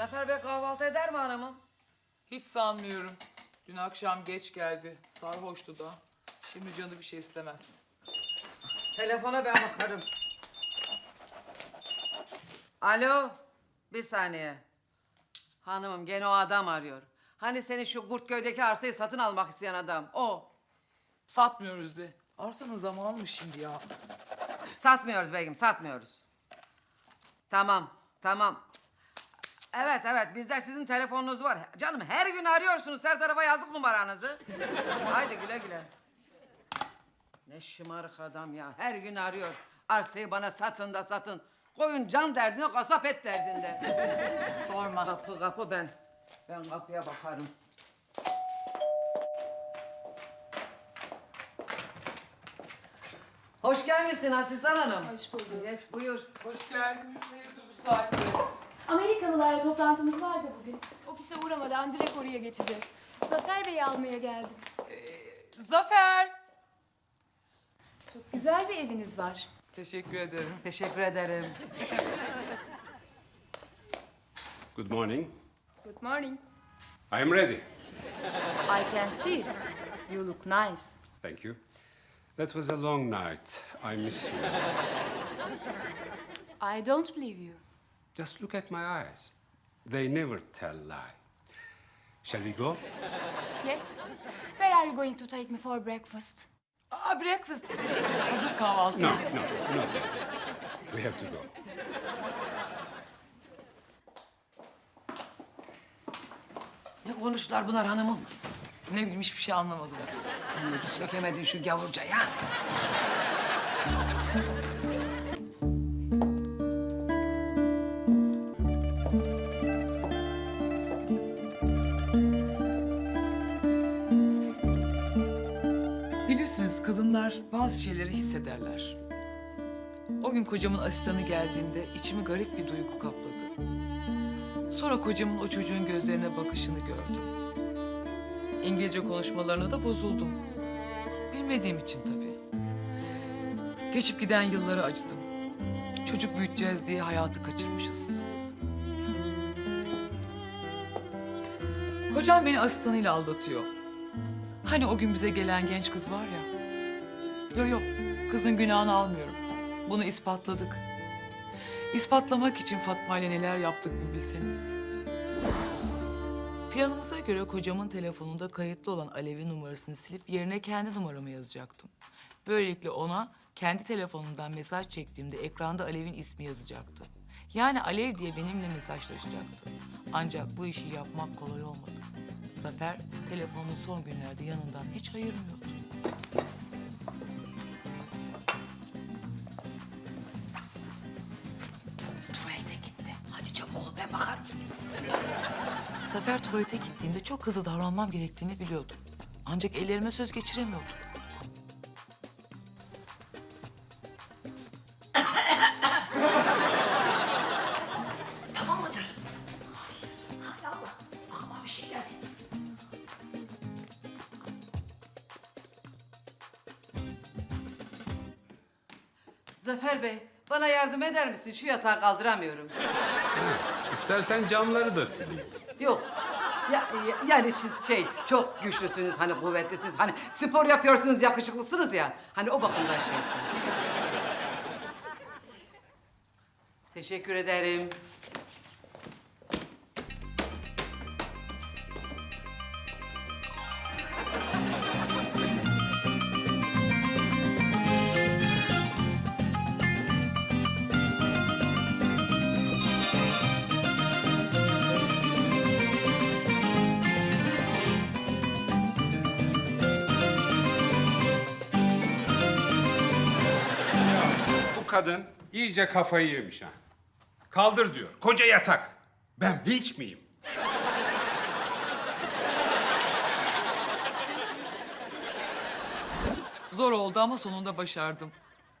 Zafer Bey kahvaltı eder mi hanımım? Hiç sanmıyorum. Dün akşam geç geldi. Sarhoştu da. Şimdi canı bir şey istemez. Telefona ben bakarım. Alo, bir saniye. Hanımım gene o adam arıyor. Hani senin şu Kurtköy'deki arsayı satın almak isteyen adam, o. Satmıyoruz de. Arsanın zamanı mı şimdi ya? Satmıyoruz beyim, satmıyoruz. Tamam, tamam. Evet, evet, bizde sizin telefonunuz var. Canım her gün arıyorsunuz, her tarafa yazdık numaranızı. Haydi güle güle. Ne şımarık adam ya, her gün arıyor. Arsayı bana satın da satın. Koyun can derdine, kasap et derdinde. Sorma. Kapı kapı ben. Ben kapıya bakarım. Hoş gelmişsin asistan hanım. Hoş bulduk. Geç buyur. Hoş geldiniz. Hayırdır bu saatte? Amerikalılarla toplantımız vardı bugün. Ofise uğramadan direkt oraya geçeceğiz. Zafer Bey'i almaya geldim. Zafer! Çok güzel bir eviniz var. Teşekkür ederim. Teşekkür ederim. Good morning. Good morning. I am ready. I can see. You look nice. Thank you. That was a long night. I miss you. I don't believe you. Just look at my eyes. They never tell lie. Shall we go? Yes. Where are you going to take me for breakfast? Aa breakfast. Hazır kahvaltı. No, no, no. We have to go. Ne konuştular bunlar hanımım? Ne bileyim hiçbir şey anlamadım. Sen de bir sökemedin şu gavurcayı ha? Bilirsiniz kadınlar bazı şeyleri hissederler. O gün kocamın asistanı geldiğinde içimi garip bir duygu kapladı. Sonra kocamın o çocuğun gözlerine bakışını gördüm. İngilizce konuşmalarına da bozuldum. Bilmediğim için tabii. Geçip giden yılları acıdım. Çocuk büyüteceğiz diye hayatı kaçırmışız. Kocam beni asistanıyla aldatıyor. Hani o gün bize gelen genç kız var ya. Yo yo, kızın günahını almıyorum. Bunu ispatladık. İspatlamak için Fatma ile neler yaptık bir bilseniz. Planımıza göre kocamın telefonunda kayıtlı olan Alev'in numarasını silip yerine kendi numaramı yazacaktım. Böylelikle ona kendi telefonundan mesaj çektiğimde ekranda Alev'in ismi yazacaktı. Yani Alev diye benimle mesajlaşacaktı. Ancak bu işi yapmak kolay olmadı. Zafer telefonunu son günlerde yanından hiç ayırmıyordu. Tuvalete gitti. Hadi çabuk ol ben bakarım. Zafer tuvalete gittiğinde çok hızlı davranmam gerektiğini biliyordum. Ancak ellerime söz geçiremiyordum. Zafer Bey, bana yardım eder misin? Şu yatağı kaldıramıyorum. İstersen camları da sileyim. Yok. Ya, ya- yani siz şey çok güçlüsünüz hani kuvvetlisiniz hani spor yapıyorsunuz yakışıklısınız ya hani o bakımdan şey ettim. Teşekkür ederim. Kadın iyice kafayı yemiş ha. Kaldır diyor. Koca yatak. Ben vinç miyim? Zor oldu ama sonunda başardım.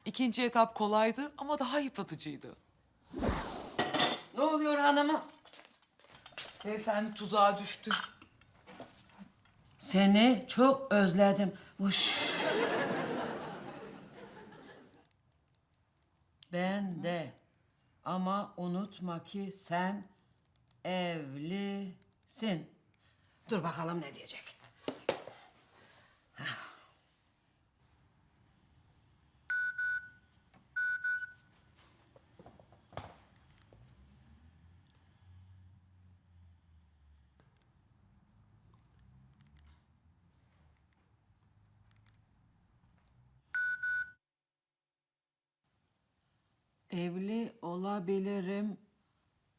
İkinci etap kolaydı ama daha yıpratıcıydı. Ne oluyor hanımım? Beyefendi tuzağa düştü. Seni çok özledim. Uş. Ben de. Ama unutma ki sen evlisin. Dur bakalım ne diyecek. Evli olabilirim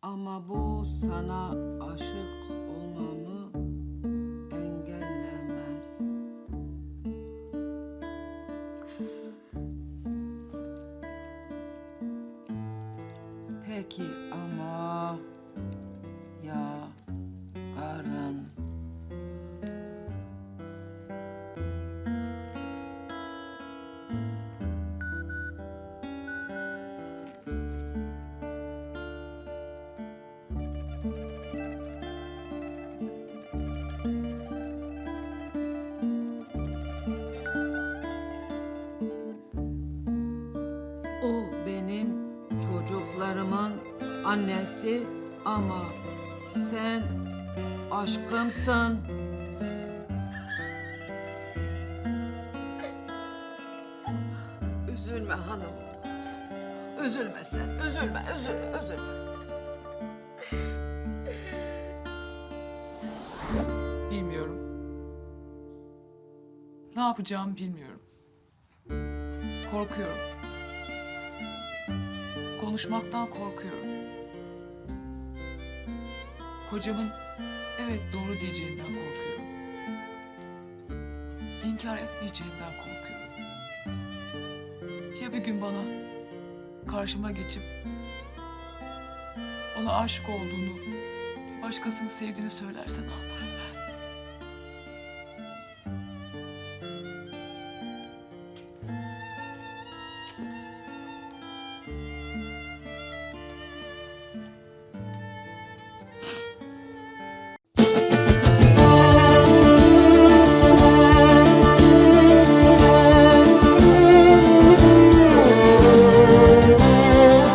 ama bu sana aşık olmamı engellemez. Peki ama annesi ama sen aşkımsın. Üzülme hanım. Üzülme sen. Üzülme, üzülme, üzülme. Bilmiyorum. Ne yapacağımı bilmiyorum. Korkuyorum. Konuşmaktan korkuyorum. Kocamın evet doğru diyeceğinden korkuyorum. İnkar etmeyeceğinden korkuyorum. Ya bir gün bana karşıma geçip ona aşık olduğunu, başkasını sevdiğini söylerse ne yaparım ben?